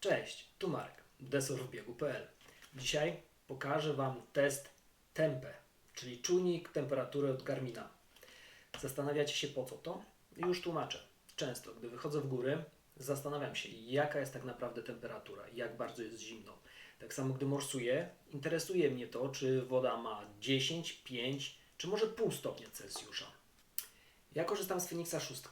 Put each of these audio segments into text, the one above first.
Cześć, tu Marek, desorwbiegu.pl. Dzisiaj pokażę Wam test Tempe, czyli czujnik temperatury od Garmina. Zastanawiacie się po co to? Już tłumaczę. Często, gdy wychodzę w góry, zastanawiam się, jaka jest tak naprawdę temperatura, jak bardzo jest zimno. Tak samo, gdy morsuję, interesuje mnie to, czy woda ma 10, 5, czy może pół stopnia Celsjusza. Ja korzystam z Phoenixa 6.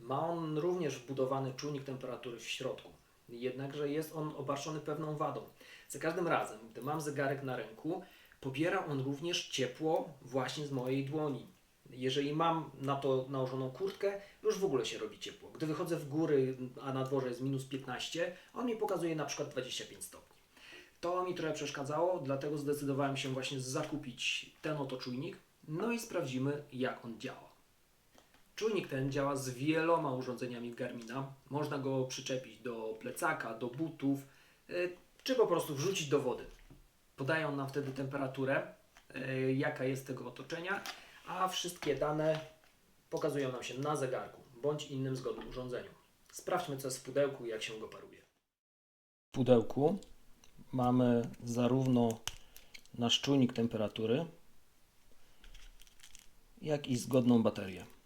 Ma on również wbudowany czujnik temperatury w środku. Jednakże jest on obarczony pewną wadą. Za każdym razem, gdy mam zegarek na ręku, pobiera on również ciepło właśnie z mojej dłoni. Jeżeli mam na to nałożoną kurtkę, już w ogóle się robi ciepło. Gdy wychodzę w góry, a na dworze jest minus 15, on mi pokazuje na przykład 25 stopni. To mi trochę przeszkadzało, dlatego zdecydowałem się właśnie zakupić ten oto czujnik. No i sprawdzimy, jak on działa. Czujnik ten działa z wieloma urządzeniami Garmina. Można go przyczepić do plecaka, do butów, y, czy po prostu wrzucić do wody. Podają nam wtedy temperaturę, y, jaka jest tego otoczenia, a wszystkie dane pokazują nam się na zegarku bądź innym zgodnym urządzeniu. Sprawdźmy, co jest w pudełku i jak się go paruje. W pudełku mamy zarówno nasz czujnik temperatury, jak i zgodną baterię.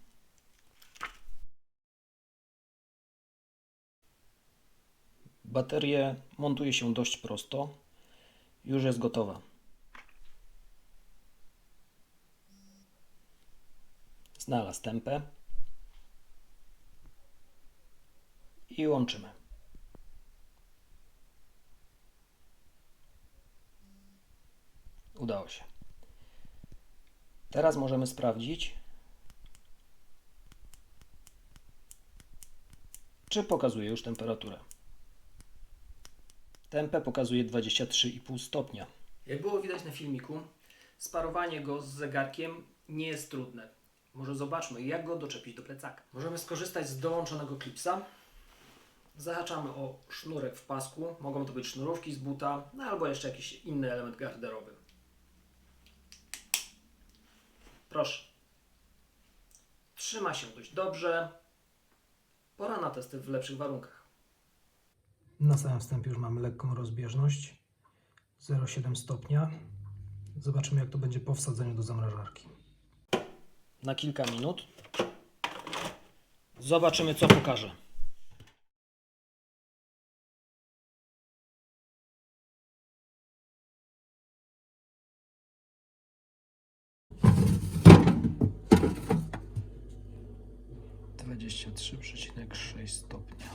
Baterię montuje się dość prosto. Już jest gotowa. Znalazł tempę. I łączymy. Udało się. Teraz możemy sprawdzić, czy pokazuje już temperaturę. Tempę pokazuje 23,5 stopnia. Jak było widać na filmiku, sparowanie go z zegarkiem nie jest trudne. Może zobaczmy, jak go doczepić do plecaka. Możemy skorzystać z dołączonego klipsa. Zahaczamy o sznurek w pasku. Mogą to być sznurówki z buta, no albo jeszcze jakiś inny element garderoby. Proszę. Trzyma się dość dobrze. Pora na testy w lepszych warunkach. Na samym wstępie już mamy lekką rozbieżność 0,7 stopnia. Zobaczymy jak to będzie po wsadzeniu do zamrażarki. Na kilka minut. Zobaczymy co pokaże. Dwadzieścia trzy przecinek sześć stopnia.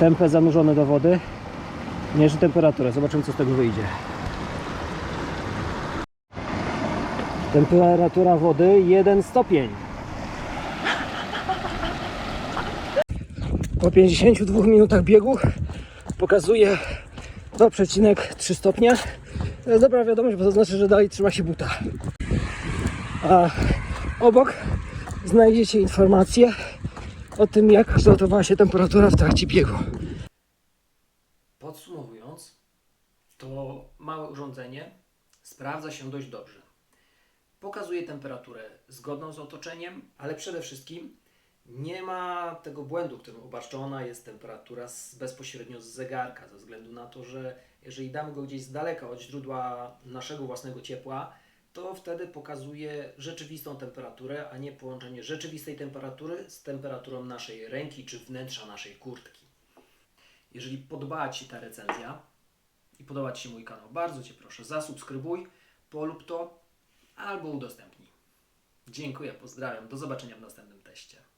Tempę zanurzone do wody. Mierzy temperaturę. Zobaczymy co z tego wyjdzie. Temperatura wody 1 stopień. Po 52 minutach biegu pokazuje 2,3 stopnia. To jest dobra wiadomość, bo to znaczy, że dalej trzyma się buta. A obok znajdziecie informacje o tym, jak kształtowała się temperatura w trakcie biegu. Podsumowując, to małe urządzenie sprawdza się dość dobrze. Pokazuje temperaturę zgodną z otoczeniem, ale przede wszystkim nie ma tego błędu, którym obarczona jest temperatura z, bezpośrednio z zegarka, ze względu na to, że jeżeli damy go gdzieś z daleka od źródła naszego własnego ciepła, to wtedy pokazuje rzeczywistą temperaturę, a nie połączenie rzeczywistej temperatury z temperaturą naszej ręki czy wnętrza naszej kurtki. Jeżeli podobała Ci ta recenzja i podoba Ci się mój kanał, bardzo Cię proszę, zasubskrybuj, polub to albo udostępnij. Dziękuję, pozdrawiam, do zobaczenia w następnym teście.